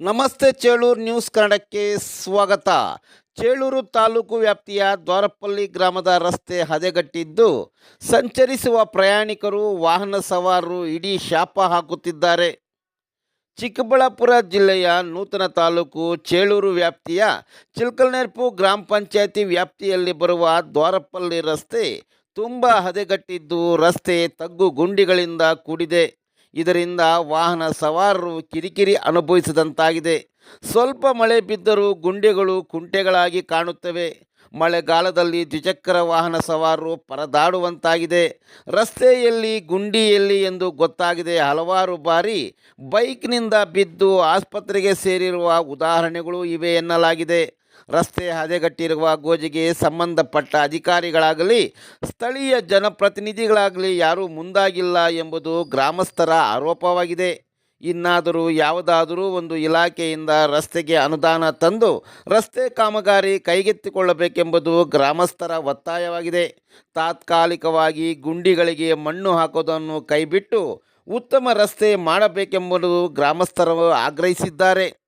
ನಮಸ್ತೆ ಚೇಳೂರು ನ್ಯೂಸ್ ಕನ್ನಡಕ್ಕೆ ಸ್ವಾಗತ. ಚೇಳೂರು ತಾಲೂಕು ವ್ಯಾಪ್ತಿಯ ದ್ವಾರಪಲ್ಲಿ ಗ್ರಾಮದ ರಸ್ತೆ ಹದೆಗಟ್ಟಿದ್ದು, ಸಂಚರಿಸುವ ಪ್ರಯಾಣಿಕರು ವಾಹನ ಸವಾರರು ಇಡೀ ಶಾಪ ಹಾಕುತ್ತಿದ್ದಾರೆ. ಚಿಕ್ಕಬಳ್ಳಾಪುರ ಜಿಲ್ಲೆಯ ನೂತನ ತಾಲೂಕು ಚೇಳೂರು ವ್ಯಾಪ್ತಿಯ ಚಿಲ್ಕಲ್ನೆರ್ಪು ಗ್ರಾಮ ಪಂಚಾಯತಿ ವ್ಯಾಪ್ತಿಯಲ್ಲಿ ಬರುವ ದ್ವಾರಪಲ್ಲಿ ರಸ್ತೆ ತುಂಬ ಹದೆಗಟ್ಟಿದ್ದು, ರಸ್ತೆ ತಗ್ಗು ಗುಂಡಿಗಳಿಂದ ಕೂಡಿದೆ. ಇದರಿಂದ ವಾಹನ ಸವಾರರು ಕಿರಿಕಿರಿ ಅನುಭವಿಸಿದಂತಾಗಿದೆ. ಸ್ವಲ್ಪ ಮಳೆ ಬಿದ್ದರೂ ಗುಂಡೆಗಳು ಕುಂಟೆಗಳಾಗಿ ಕಾಣುತ್ತವೆ. ಮಳೆಗಾಲದಲ್ಲಿ ದ್ವಿಚಕ್ರ ವಾಹನ ಸವಾರರು ಪರದಾಡುವಂತಾಗಿದೆ. ರಸ್ತೆಯಲ್ಲಿ ಗುಂಡಿಯಲ್ಲಿ ಎಂದು ಗೊತ್ತಾಗಿದೆ. ಹಲವಾರು ಬಾರಿ ಬೈಕ್ನಿಂದ ಬಿದ್ದು ಆಸ್ಪತ್ರೆಗೆ ಸೇರಿರುವ ಉದಾಹರಣೆಗಳು ಇವೆ ಎನ್ನಲಾಗಿದೆ. ರಸ್ತೆ ಹದೆಗಟ್ಟಿರುವ ಗೋಜಿಗೆ ಸಂಬಂಧಪಟ್ಟ ಅಧಿಕಾರಿಗಳಾಗಲಿ, ಸ್ಥಳೀಯ ಜನಪ್ರತಿನಿಧಿಗಳಾಗಲಿ ಯಾರೂ ಮುಂದಾಗಿಲ್ಲ ಎಂಬುದು ಗ್ರಾಮಸ್ಥರ ಆರೋಪವಾಗಿದೆ. ಇನ್ನಾದರೂ ಯಾವುದಾದರೂ ಒಂದು ಇಲಾಖೆಯಿಂದ ರಸ್ತೆಗೆ ಅನುದಾನ ತಂದು ರಸ್ತೆ ಕಾಮಗಾರಿ ಕೈಗೆತ್ತಿಕೊಳ್ಳಬೇಕೆಂಬುದು ಗ್ರಾಮಸ್ಥರ ಒತ್ತಾಯವಾಗಿದೆ. ತಾತ್ಕಾಲಿಕವಾಗಿ ಗುಂಡಿಗಳಿಗೆ ಮಣ್ಣು ಹಾಕೋದನ್ನು ಕೈಬಿಟ್ಟು ಉತ್ತಮ ರಸ್ತೆ ಮಾಡಬೇಕೆಂಬುದು ಗ್ರಾಮಸ್ಥರು ಆಗ್ರಹಿಸಿದ್ದಾರೆ.